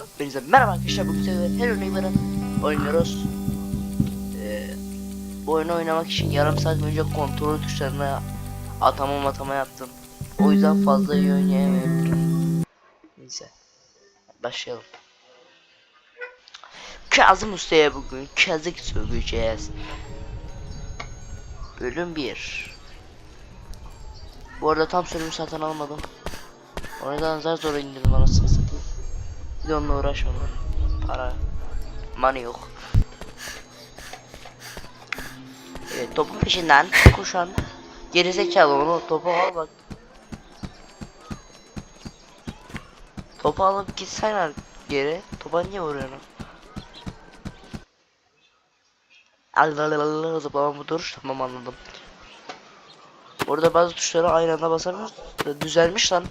Hepinize merhaba arkadaşlar bugün sizlerle Hello Neighbor'ın oynuyoruz. Ee, Bu oyunu oynamak için yarım saat önce kontrol tuşlarına atama atama yaptım. O yüzden fazla iyi oynayamıyorum. Neyse Başlayalım. Kazım Usta'ya bugün kazık söyleyeceğiz Bölüm 1 Bu arada tam sürümü satın almadım. O yüzden zar zor indirdim anasını bir de onunla uğraşmadım. Para. Money yok. Evet topun peşinden koşan gerizekalı onu topu al bak. Topu alıp gitsen geri. Topa niye vuruyorsun? Allah zıplama budur. Tamam anladım. Burada bazı tuşlara aynı anda basamıyoruz. Düzelmiş lan.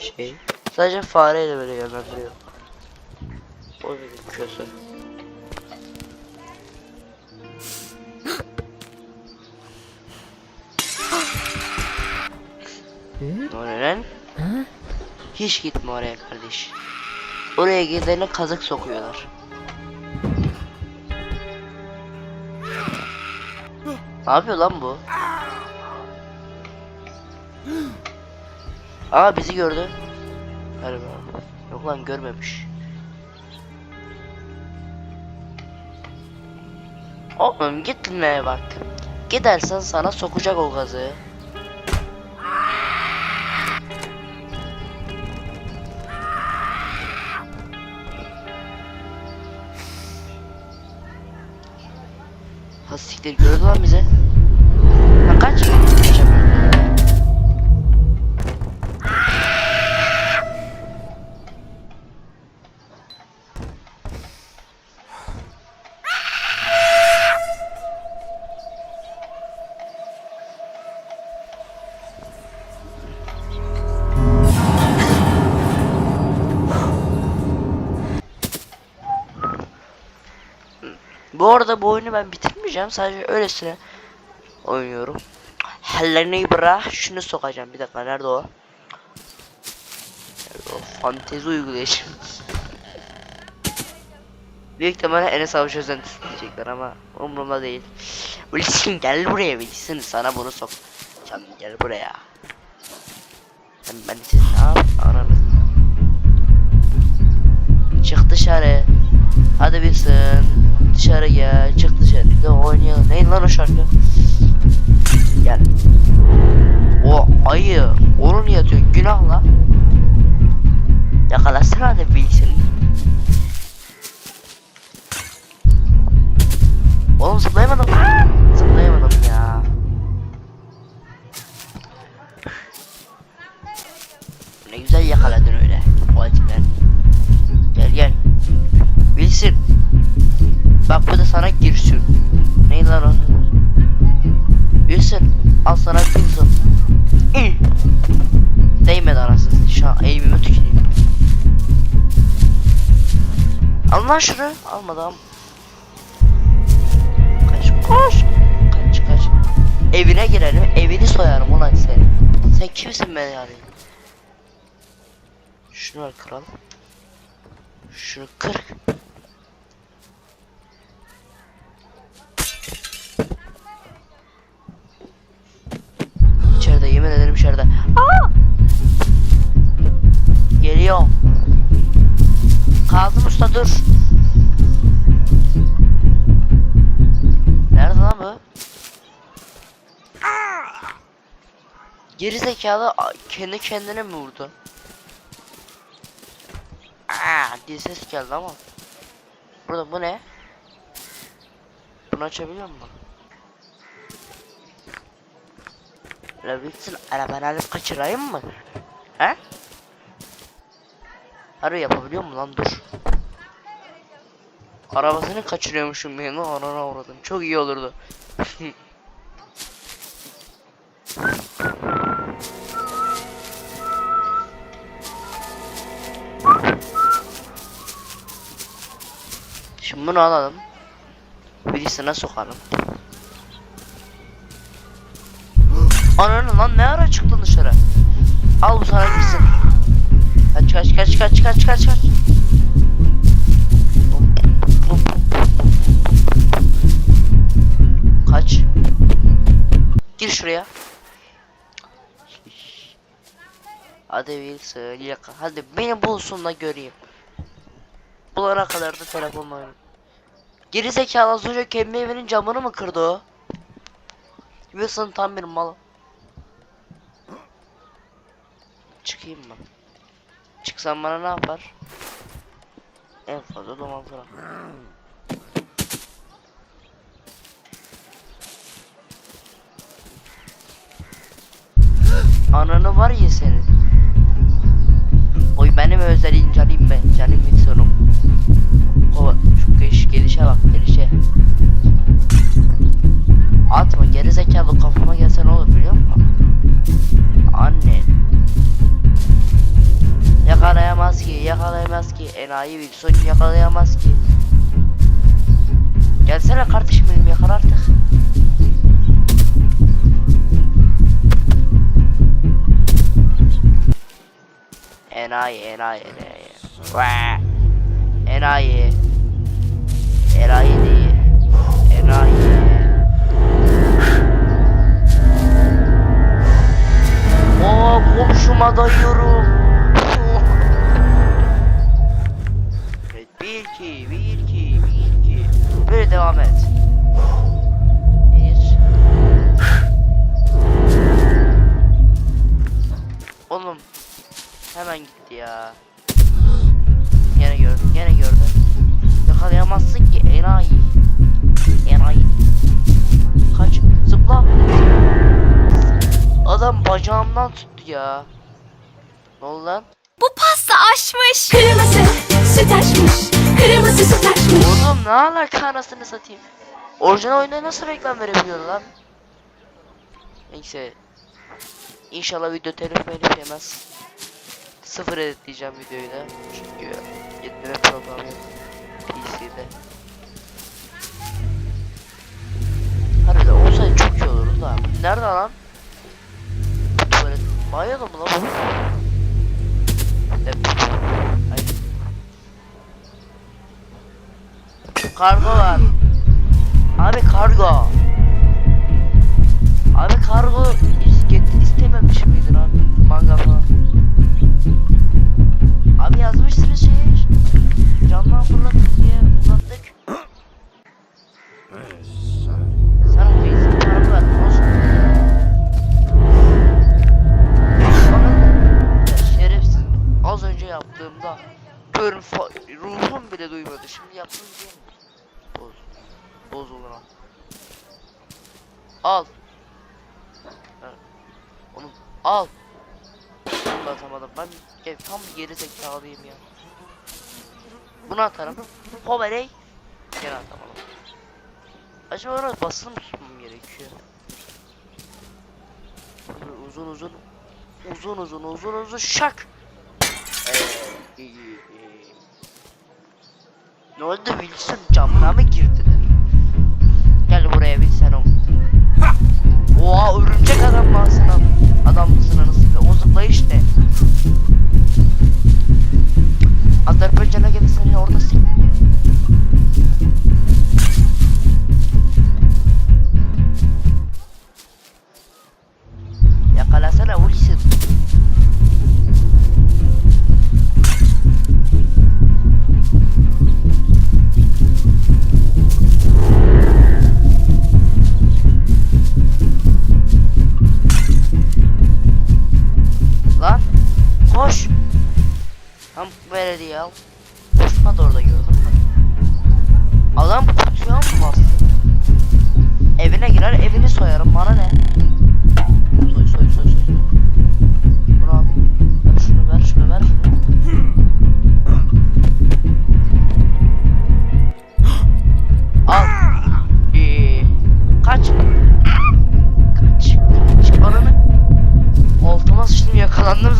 Şey. Sadece fareyle böyle yönlendiriyor. O kötü. Lan? Hiç gitme oraya kardeş. Oraya gidene kazık sokuyorlar. Ne yapıyor lan bu? Aa bizi gördü. Galiba. Yok lan görmemiş. Oğlum gitmeye bak. Gidersen sana sokacak o gazı. Hastikleri gördü lan bize. Lan kaç. Kaçamıyorum. Arada bu oyunu ben bitirmeyeceğim. Sadece öylesine oynuyorum. Hellerini bırak. Şunu sokacağım. Bir dakika nerede o? Nerede o? Fantezi uygulayıcı. Büyük ihtimalle Enes Avuç Özen diyecekler ama umurumda değil. Wilson gel buraya Wilson sana bunu sok. Can gel buraya. Sen ben siz ne yap? Ananı. Çık dışarı. Hadi Wilson. Dışarı gel. Çık dışarı. De oynayalım. Neydi lan o şarkı? Gel. O ayı. Onu niye atıyorsun? Günah lan. Yakalasana hadi Wilson. Oğlum zıplayamadım. Zıplayamadım ya. Ne güzel yakaladın öyle. O ben. Bak bu da sana girsin. Ne lan o? Wilson. Al sana. İh. Değmedi anasını. Şu an eğimimi tüküreyim. Al lan şunu. Almadım. Kaç koş. Kaç kaç. Evine girelim. Evini soyarım ulan seni. Sen kimsin beni yani? Şunu ver kral. Şunu kır. İçeride. Aa! Geliyor. Kazım usta dur. Nerede lan bu? Geri zekalı kendi kendine mi vurdu? Aa diye ses geldi ama. Burada bu ne? Bunu açabiliyor musun? La arabanı alıp kaçırayım mı? He? Harbi yapabiliyor mu lan dur. Arabasını kaçırıyormuşum benim anana uğradım. Çok iyi olurdu. Şimdi bunu alalım. Birisine sokalım. Ananı lan ne ara çıktın dışarı? Al bu sana gitsin. Kaç kaç kaç kaç kaç kaç kaç. Kaç. Gir şuraya. Hadi Wilson yaka. Hadi beni bulsun da göreyim. Bulana kadar da telefonla oynayayım. Geri zekalı az önce kendi evinin camını mı kırdı o? Wilson tam bir mal. Çıkayım mı? Çıksam bana ne yapar? En fazla domaltır. Ananı var ya senin. Oy benim özel canım ben. Canım insanım. Kova şu geliş, gelişe bak gelişe. Atma geri zekalı kafama gelse ne olur biliyor musun? Anne. Yakalayamaz ki, yakalayamaz ki. Enayi Wilson yakalayamaz ki. Gelsene kardeşim benim yakar artık. Enayi, enayi, enayi. Enayi. Enayi değil. Anasını satayım. Orijinal oyunda nasıl reklam verebiliyor lan? Neyse. İnşallah video telif melif yemez. Sıfır editleyeceğim videoyu da. Çünkü yetleme programı. PC'de. Harbiden olsaydı çok iyi olurdu da. Nerede lan? Tuvalet. Banyoda mı lan bu? Evet. Kargo var. Abi kargo. Abi kargo istememiş miydin abi? Manga falan. Abi yazmışsınız şey. Camdan fırlattık diye fırlattık. Sana Facebook kargo ver. Şerefsiz. Az önce yaptığımda görün fa- ruhum bile duymadı. Şimdi yaptım diye mi? Boz. Boz olur ha. Al. Ha. Onu al. Atamadım. Ben e, tam geri zekalıyım ya. Bunu atarım. Hoverey. Gene atamadım. Acaba ona basılı mı tutmam gerekiyor? Uzun uzun. Uzun uzun uzun uzun şak. Evet, iyi, iyi. Ne oldu Wilson camına mı girdiler? Gel buraya Wilson o. Oha örümcek adam mısın Adam mısın anasını? O zıplayış ne? Azerbaycan'a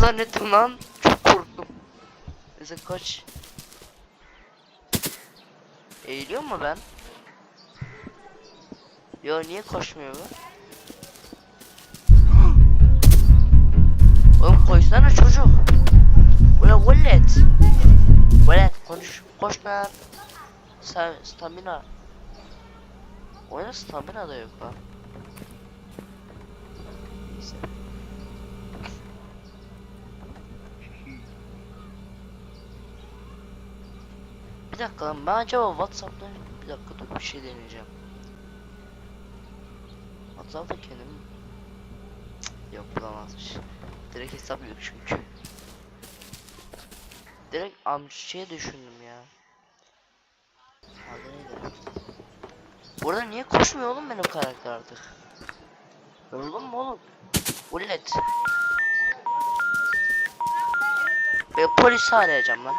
zannettim lan. Çok korktum. Neyse kaç. Eğiliyor mu ben? Yo niye koşmuyor bu? Oğlum koysana çocuk. Ulan velet. Velet konuş. Koş lan. Sen stamina. Oyuna stamina da yok lan. Neyse. Bir dakika lan ben acaba Whatsapp'ta bir dakika dur bir şey deneyeceğim. Whatsapp'ta kendim Cık, yok bulamazmış. Direkt hesap yok çünkü. Direkt amcaya düşündüm ya. Adı neydi? Burada niye koşmuyor oğlum benim karakter artık? Yoruldun mu oğlum? Ullet. Ben polisi arayacağım lan.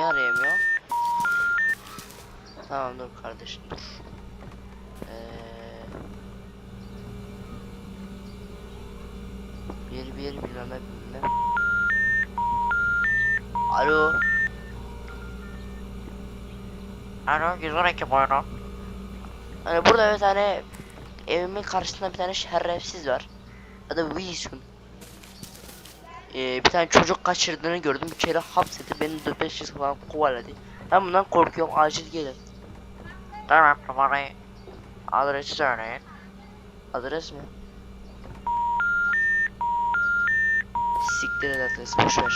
Niye arayamıyor? Tamam dur kardeşim dur. Ee, bir bir bilmem bilmem. Alo. Alo 112 buyurun. Hani burada bir tane evimin karşısında bir tane şerefsiz var. Adı Wilson. Ee, bir tane çocuk kaçırdığını gördüm. Bir kere hapsetti. Beni 4-5 yıl falan kovaladı. Ben bundan korkuyorum. Acil gelin. Tamam numarayı adresi söyleyin. Adres mi? Siktir adres boşver.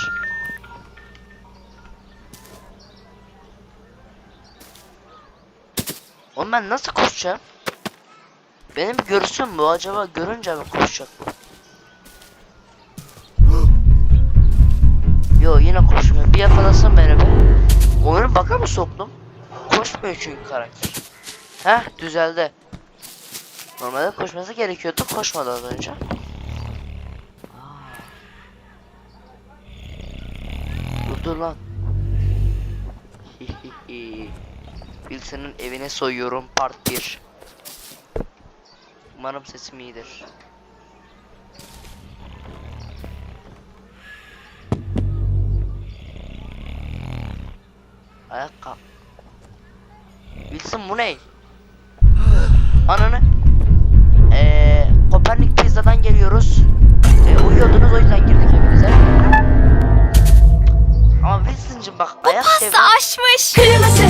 Oğlum ben nasıl koşacağım? Benim görsün bu acaba görünce mi koşacak bu? Yo yine koşmuyor. Bir yakalasın beni be. Oyunu baka mı soktum? Koşmuyor çünkü karakter. Heh düzeldi. Normalde koşması gerekiyordu. Koşmadı az önce. Dur dur lan. Wilson'ın evine soyuyorum part 1. Umarım sesim iyidir. Ayakkabı. Wilson bu ne? Ananı. Eee Kopernik pizzadan geliyoruz. Eee uyuyordunuz o yüzden girdik evinize. Ama Wilson'cım bak Bu ayak pasta devri- aşmış. Kırmızı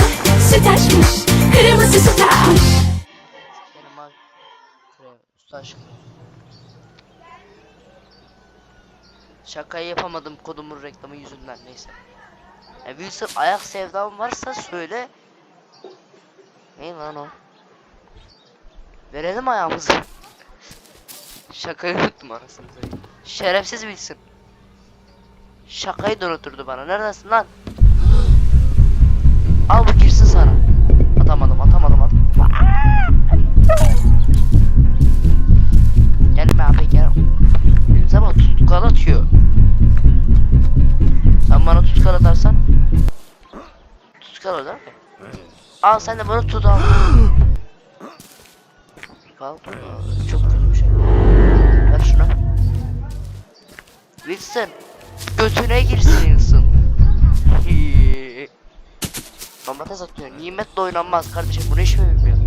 süt açmış. Kırmızı süt açmış. Şakayı yapamadım kodumun reklamı yüzünden neyse. Ya Wilson ayak sevdam varsa söyle. Ne lan o? Verelim ayağımızı. Şakayı unuttum anasını satayım. Şerefsiz Wilson. Şakayı da unuturdu bana. Neredesin lan? Al bu Al sen de bana tut al. Al. Çok kötü bir şey. Ver şuna. Wilson. Götüne girsin Wilson. Domates atıyor. Nimetle oynanmaz kardeşim. Bunu hiç mi bilmiyor?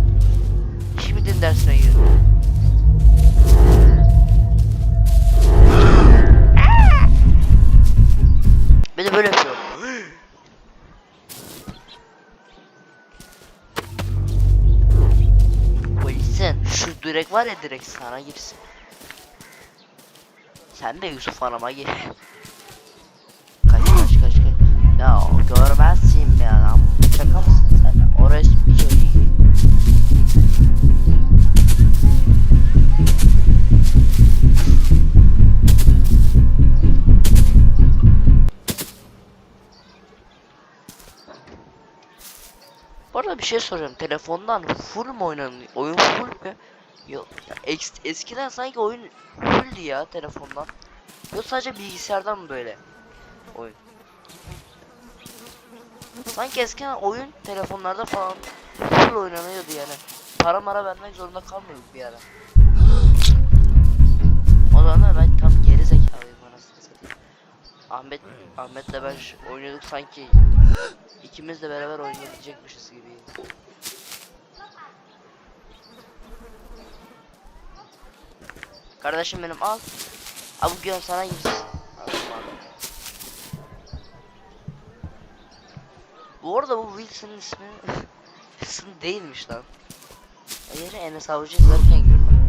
Hiç mi din dersine? Bir de böyle yapıyor. Polisin şu direk var ya direkt sana girsin. Sen de Yusuf Hanım'a gir. Kaç kaç kaç kaç. Ya görmezsin bir adam. Şaka mısın sen? Bir şey değil. Bu arada bir şey soracağım. Telefondan full mu oynanıyor? Oyun full mü? Yok. eks- eskiden sanki oyun fulldü ya telefondan. Yok sadece bilgisayardan mı böyle? Oyun. Sanki eskiden oyun telefonlarda falan full oynanıyordu yani. Para mara vermek zorunda kalmıyorduk bir ara. O zaman ben tam geri zekalıyım anasını satayım. Ahmet, Ahmet'le ben oynuyorduk sanki ikimiz de beraber oynayabilecekmişiz gibi. Kardeşim benim al. Bu gün sana girsin. Bu arada bu Wilson'ın ismi Wilson değilmiş lan. Yeri Enes Avcı izlerken gördüm.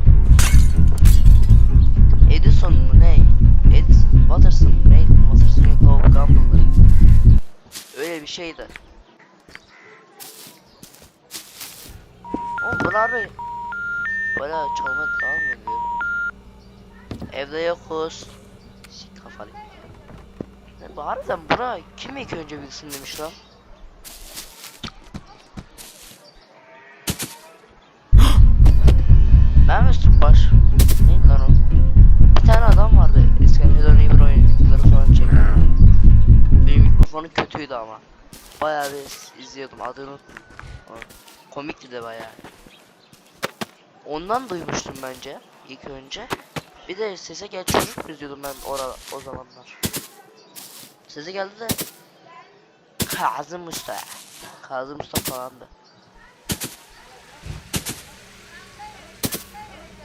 Edison mu ne? Edison, Watterson mu ne? Watterson yok o Gumball'dı. Öyle bir şeydi. Oğlum bunlar harbi Bana çalma devam ediyor. Evde yokuz. Sik kafalı. Ne bu harbiden buna kim ilk önce bilsin demiş lan. ben mi baş? Neydi lan o? Bir tane adam vardı eskiden Hello Neighbor oyun videoları falan çeken. Benim mikrofonu kötüydü ama. Bayağı bir izliyordum adını unuttum. Komikti de bayağı. Ondan duymuştum bence ilk önce. Bir de sese gel çocuk mu izliyordum ben ora o zamanlar. Sese geldi de Kazım Usta. Kazım Usta falandı.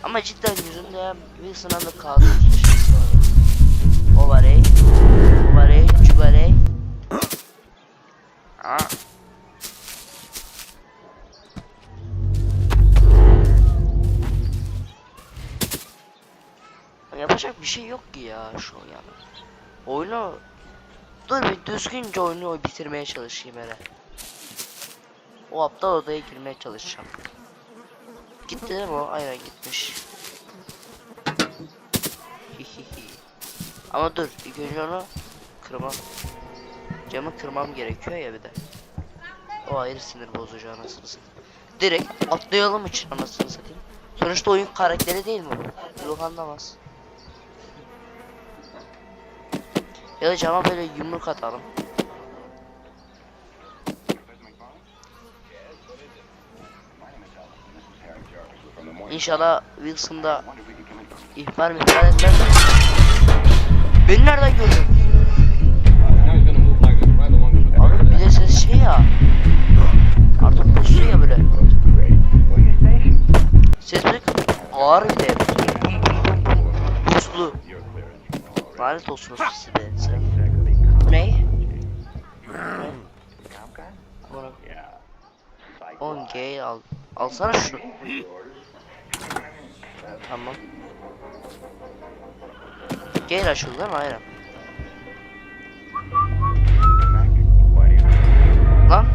Ama cidden yüzünde Wilson'ın da Kazım Usta. O var ey. O var ey. Şu şey yok ki ya şu yani. Oyunu Dur bir düzgünce oyunu bitirmeye çalışayım hele. O aptal odaya girmeye çalışacağım. Gitti değil mi o? Aynen gitmiş. Ama dur ilk önce onu kırmam. Camı kırmam gerekiyor ya bir de. O ayrı sinir bozucu anasını satayım. Direkt atlayalım için anasını satayım. Sonuçta oyun karakteri değil mi bu? Yok anlamaz. Ya da cama böyle yumruk atalım. İnşallah Wilson da ihbar mihbar etmez. Beni nereden gördün? Abi bir de ses şey ya. Artık puslu ya böyle. Ses böyle ağır bir de. Lanet olsun o size. Ne? Bana 10 G al. Alsana şunu. Tamam. Gel açıldı değil mi? Aynen. Lan.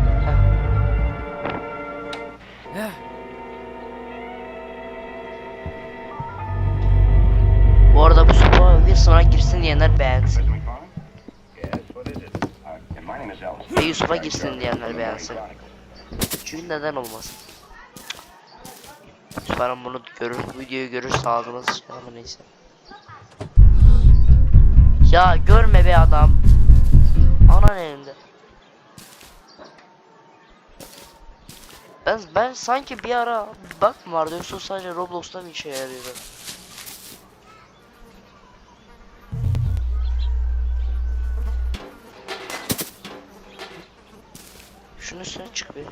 Bu arada bir sonra girsin diyenler beğensin. Ve Yusuf'a girsin diyenler beğensin. Çünkü neden olmasın? Hanım bunu görür, videoyu görür sağlığına sıçrar ama neyse. Ya görme be adam. Anan elinde. Ben, ben sanki bir ara bak vardı sadece Roblox'ta mı işe yarıyordu? Üstüne çık bir.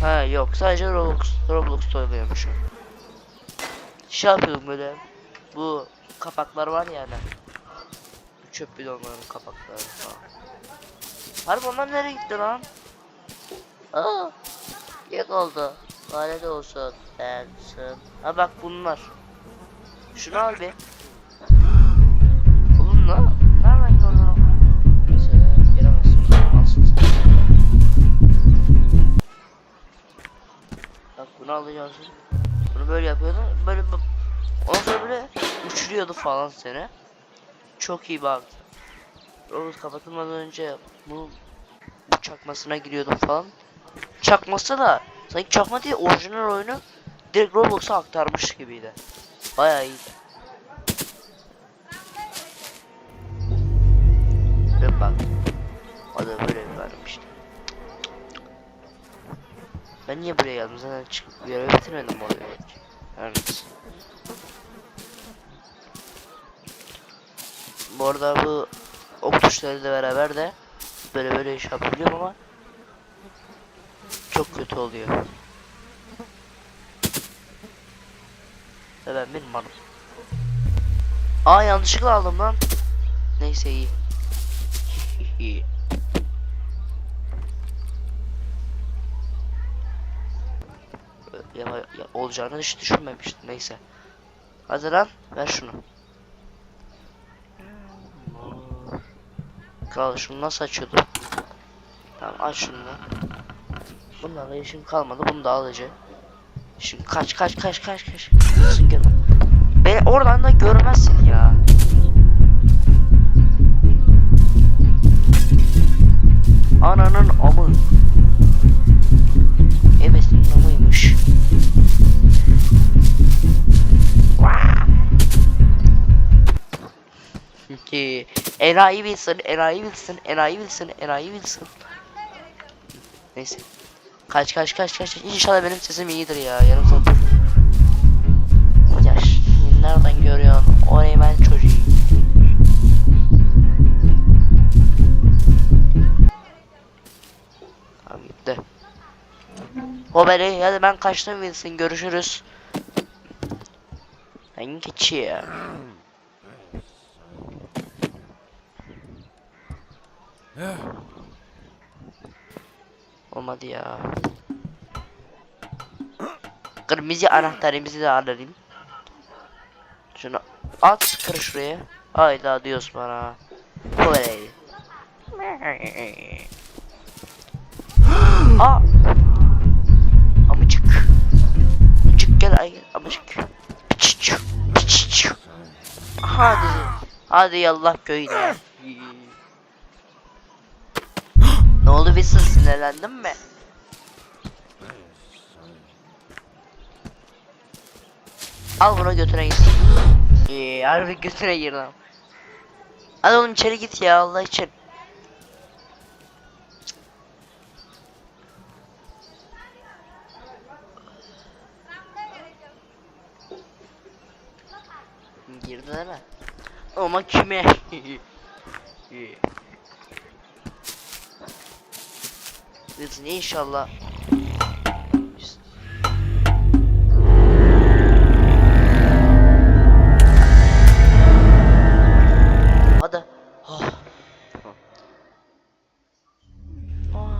Ha yok sadece Roblox Roblox'ta oynuyormuşum. Şey yapıyordum böyle. Bu kapaklar var ya hani. Çöp bidonların kapakları falan. Harbi onlar nereye gitti lan? Aa, yok oldu. Lanet olsun. Bensin. Ha bak bunlar. Şunu al bir. Bak bunu. Bunu böyle yapıyordun. Böyle ondan sonra böyle uçuruyordu falan seni. Çok iyi bak. Robot kapatılmadan önce bu bu çakmasına giriyordum falan. Çakması da sanki çakma değil orijinal oyunu direkt Roblox'a aktarmış gibiydi. Bayağı iyiydi. Ve bak. Da böyle Ben niye buraya geldim? Zaten çıkıp görev bitirmedim bu arada. Neyse. Bu arada bu ok tuşlarıyla beraber de böyle böyle iş yapabiliyorum ama çok kötü oluyor. Ve ben bir malım. Aa yanlışlıkla aldım lan. Neyse iyi. ya- ya- olacağını hiç düşünmemiştim neyse. Hadi lan ver şunu. Kral şunu nasıl açıyordu? Tamam aç şunu da. Bunlarla işim kalmadı bunu da alacağım. Şimdi kaç kaç kaç kaç kaç. Gel? Beni oradan da görmezsin ya. Ki Enayi Wilson, Enayi Wilson, Enayi Wilson, Enayi Wilson. Neyse. Kaç kaç kaç kaç. İnşallah benim sesim iyidir ya. Yarım saat. Ya ş- nereden görüyorsun? Orayı ben çocuğu. Tamam gitti. Hobeli hadi ben kaçtım Wilson görüşürüz. Ben geçiyor. Olmadı ya. Kırmızı anahtarımızı da alalım. Şunu at kır şuraya. Hayda diyoruz bana. Böyle. Aa. Amıcık. Amıcık gel ay amıcık. Hadi. Hadi yallah köyüne. Ne oldu Wilson sinirlendin mi? Al bunu götüne git. Eee harbi götüne gir lan. Hadi oğlum içeri git ya Allah için. Girdi değil mi? Ama kime? Wilson inşallah. Hadi. Tamam.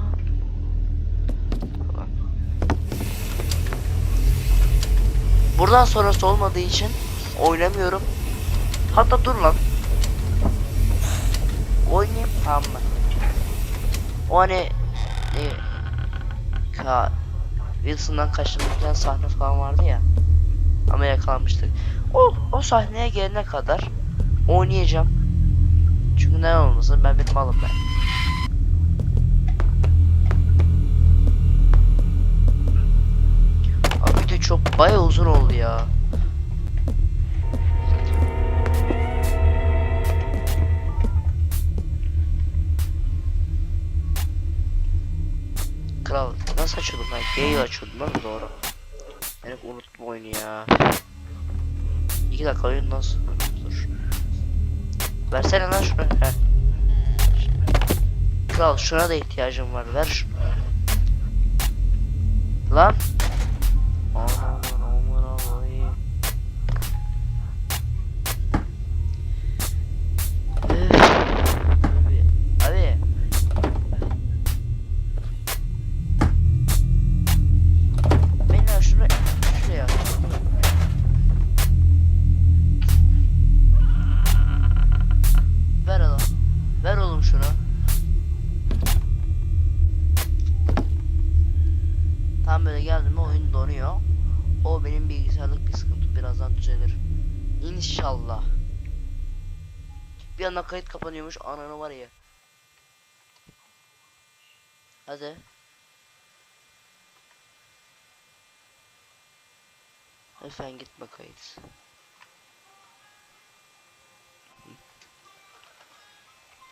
Buradan sonrası olmadığı için oynamıyorum. Hatta dur lan. Oynayayım tamam mı? O hani ne ka Wilson'dan kaçırmışken sahne falan vardı ya. Ama yakalanmıştık. O o sahneye gelene kadar oynayacağım. Çünkü ne olmasın ben bir malım ben. Abi de çok baya uzun oldu ya. Nasıl açıyordum ben? G'yi açıyordum mi? Doğru. Hep unuttum oyunu ya. İki dakika oyun nasıl? Dur. Versene lan şunu. Heh. Kral şuna da ihtiyacım var. Ver şunu. Lan. Bir anda kayıt kapanıyormuş ananı var ya. Hadi. Lütfen gitme kayıt.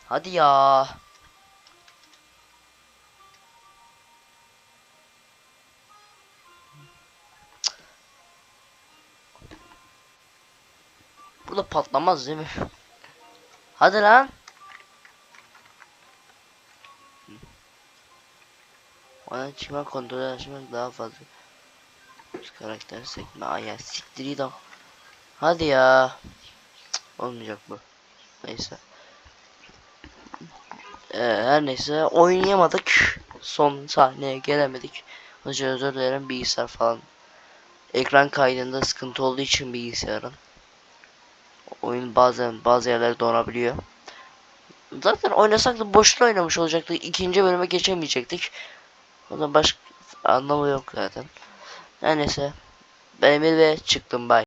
Hadi ya. Burada patlamaz değil mi? Hadi lan. Ona çıkma kontrol açmak daha fazla. Karakter sekme aya siktir git. Hadi ya. Cık, Olmayacak bu. Neyse. Ee, her neyse oynayamadık. Son sahneye gelemedik. Önce özür dilerim bilgisayar falan ekran kaydında sıkıntı olduğu için bilgisayarın oyun bazen bazı yerlerde donabiliyor. Zaten oynasak da boşuna oynamış olacaktık. İkinci bölüme geçemeyecektik. O zaman başka anlamı yok zaten. Her neyse. Ben Emir ve çıktım bay.